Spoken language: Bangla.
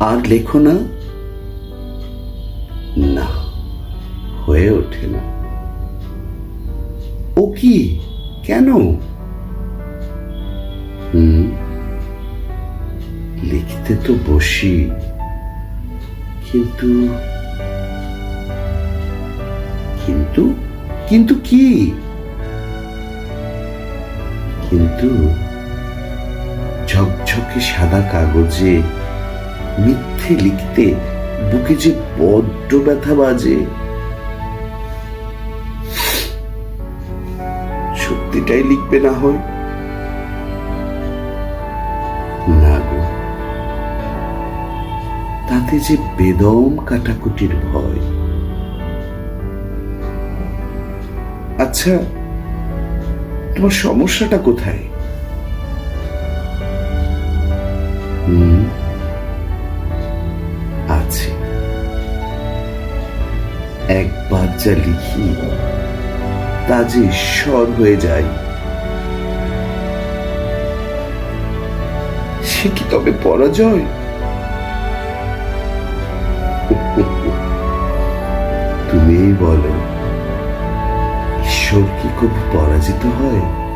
আর লেখো না। না, হয়ে ওঠে না। ও কি? কেন? হুম, লিখতে তো বসি, কিন্তু কিন্তু কিন্তু কি? কিন্তু, ঝকঝকে সাদা কাগজে মিথ্যে লিখতে বুকে যে বড্ড ব্যথা বাজে। সত্যিটাই লিখবে না হয়। না গো। তাতে যে বেদম কাটাকুটির ভয়। আচ্ছা তোমার সমস্যাটা কোথায়? হুম? একবার যা লিখি, তা যে ঈশ্বর হয়ে যায়। সে কি তবে পরাজয়? তুমি বলো, ঈশ্বর কি খুব পরাজিত হয়?